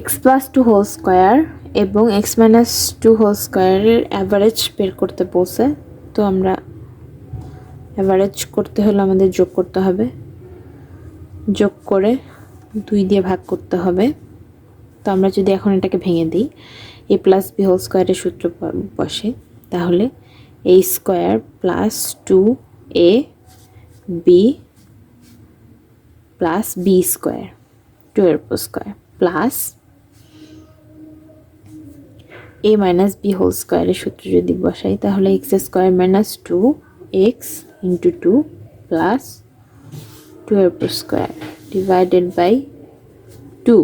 X plus two whole square এবং x minus two whole স্কোয়ারের average বের করতে বলছে। তো আমরা অ্যাভারেজ করতে হলে আমাদের যোগ করতে হবে। যোগ করে দুই দিয়ে ভাগ করতে হবে। তো আমরা যদি এখন এটাকে ভেঙে দিই এ প্লাস বি হোল স্কোয়ারের সূত্র বসে, তাহলে a square plus two a b plus b square two এর square plus a minus b whole স্কোয়ারের সূত্র যদি বসাই, তাহলে x square minus two x into two plus two এর স্কোয়ার ডিভাইডেড বাই টু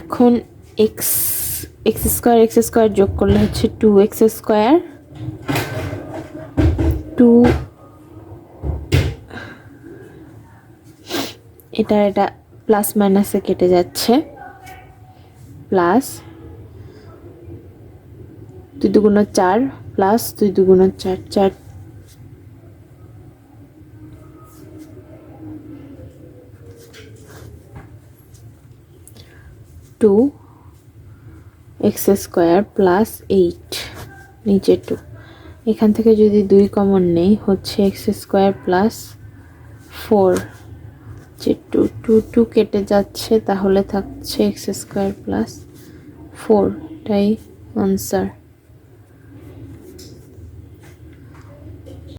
এখন x x square x square যোগ করলে হচ্ছে টু এক্স স্কোয়ার টু এটা এটা প্লাস মাইনাসে কেটে যাচ্ছে প্লাস দুই দুগুণ চার প্লাস দুই দুগুণ চার চার। Two x square plus eight নিচে টু এখান থেকে যদি দুই কমন নেই, হচ্ছে এক্স স্কোয়ার প্লাস ফোর যে টু টু টু কেটে যাচ্ছে, তাহলে থাকছে এক্স স্কোয়ার প্লাস ফোর এটাই আনসার